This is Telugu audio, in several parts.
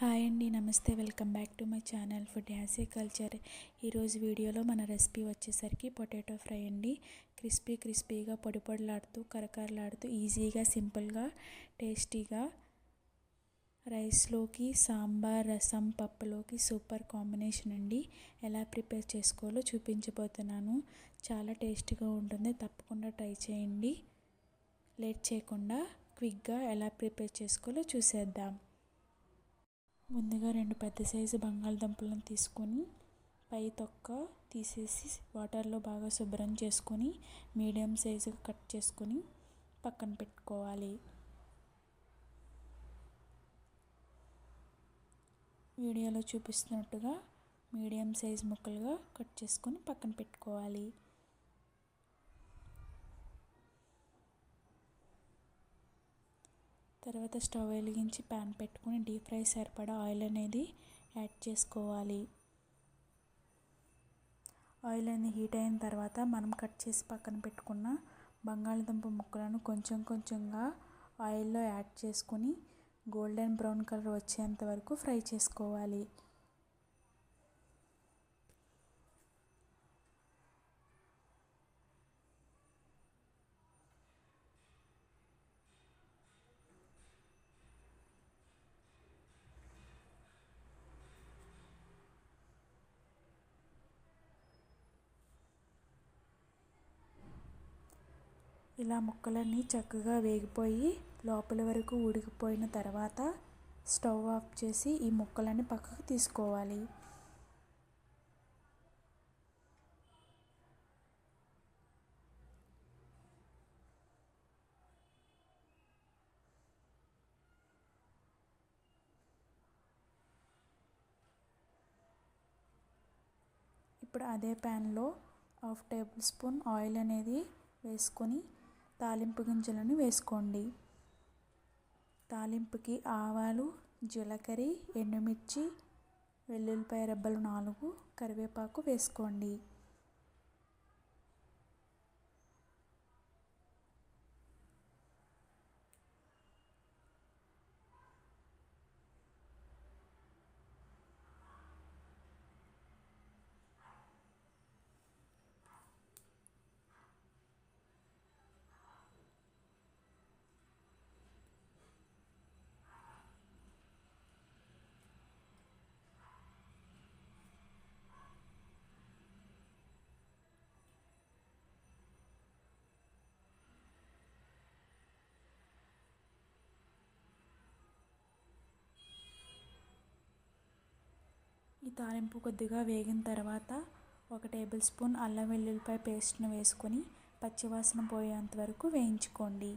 హాయ్ అండి నమస్తే. Welcome back to my channel food hassy culture. ఈరోజు వీడియోలో మన రెసిపీ వచ్చేసరికి పొటాటో ఫ్రై అండి. క్రిస్పీ క్రిస్పీగా పొడి పొడిలాడుతూ కరకరలాడుతూ ఈజీగా సింపుల్గా టేస్టీగా రైస్లోకి సాంబార్ రసం పప్పులోకి సూపర్ కాంబినేషన్ అండి. ఎలా ప్రిపేర్ చేసుకోవాలో చూపించబోతున్నాను. చాలా టేస్టీగా ఉంటుంది. తప్పకుండా ట్రై చేయండి. లేట్ చేయకుండా క్విక్గా ఎలా ప్రిపేర్ చేసుకోవాలో చూసేద్దాం. ముందుగా రెండు పెద్ద సైజు బంగాళదుంపలను తీసుకొని పై తొక్క తీసేసి వాటర్లో బాగా శుభ్రం చేసుకొని మీడియం సైజు కట్ చేసుకొని పక్కన పెట్టుకోవాలి. వీడియోలో చూపిస్తున్నట్టుగా మీడియం సైజ్ ముక్కలుగా కట్ చేసుకొని పక్కన పెట్టుకోవాలి. తర్వాత స్టవ్ వెలిగించి ప్యాన్ పెట్టుకుని డీప్ ఫ్రై సరిపడా ఆయిల్ అనేది యాడ్ చేసుకోవాలి. ఆయిల్ అనేది హీట్ అయిన తర్వాత మనం కట్ చేసి పక్కన పెట్టుకున్న బంగాళదుంప ముక్కలను కొంచెం కొంచెంగా ఆయిల్లో యాడ్ చేసుకుని గోల్డెన్ బ్రౌన్ కలర్ వచ్చేంత వరకు ఫ్రై చేసుకోవాలి. ఇలా ముక్కలన్నీ చక్కగా వేగిపోయి లోపల వరకు ఉడికిపోయిన తర్వాత స్టవ్ ఆఫ్ చేసి ఈ ముక్కలన్నీ పక్కకు తీసుకోవాలి. ఇప్పుడు అదే ప్యాన్లో హాఫ్ టేబుల్ స్పూన్ ఆయిల్ అనేది వేసుకొని తాలింపు గింజలను వేసుకోండి. తాలింపుకి ఆవాలు జీలకర్ర ఎండుమిర్చి వెల్లుల్లిపాయ రెబ్బలు నాలుగు కరివేపాకు వేసుకోండి. ఈ తాలింపు కొద్దిగా వేగిన తర్వాత ఒక టేబుల్ స్పూన్ అల్లం వెల్లుల్లిపాయ పేస్ట్ను వేసుకొని పచ్చివాసన పోయేంత వరకు వేయించుకోండి.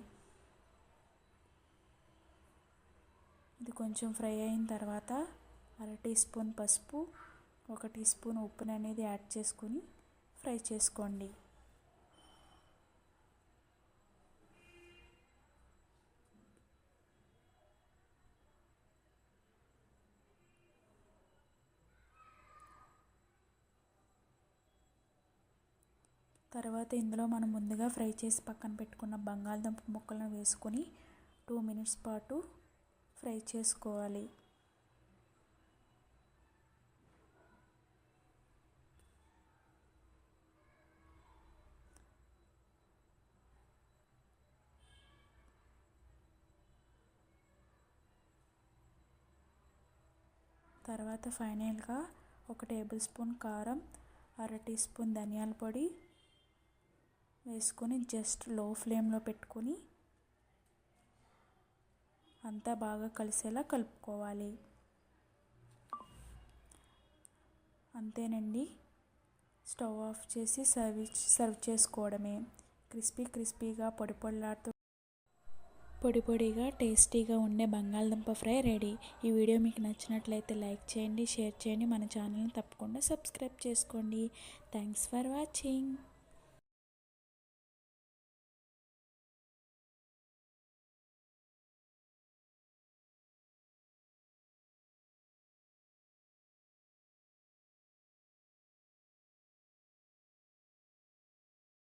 ఇది కొంచెం ఫ్రై అయిన తర్వాత అర టీ స్పూన్ పసుపు ఒక టీ స్పూన్ ఉప్పును అనేది యాడ్ చేసుకొని ఫ్రై చేసుకోండి. తర్వాత ఇందులో మనం ముందుగా ఫ్రై చేసి పక్కన పెట్టుకున్న బంగాళదుంప ముక్కలను వేసుకొని టూ మినిట్స్ పాటు ఫ్రై చేసుకోవాలి. తర్వాత ఫైనల్గా ఒక టేబుల్ స్పూన్ కారం అర టీ స్పూన్ ధనియాల పొడి వేసుకొని జస్ట్లో ఫ్లేమ్లో పెట్టుకొని అంతా బాగా కలిసేలా కలుపుకోవాలి. అంతేనండి. స్టవ్ ఆఫ్ చేసి సర్వ్ సర్వ్ చేసుకోవడమే. క్రిస్పీ క్రిస్పీగా పొడి పొడిలాడుతూ పొడి పొడిగా టేస్టీగా ఉండే బంగాళదుంప ఫ్రై రెడీ. ఈ వీడియో మీకు నచ్చినట్లయితే లైక్ చేయండి షేర్ చేయండి. మన ఛానల్ని తప్పకుండా సబ్స్క్రైబ్ చేసుకోండి. Thanks for watching.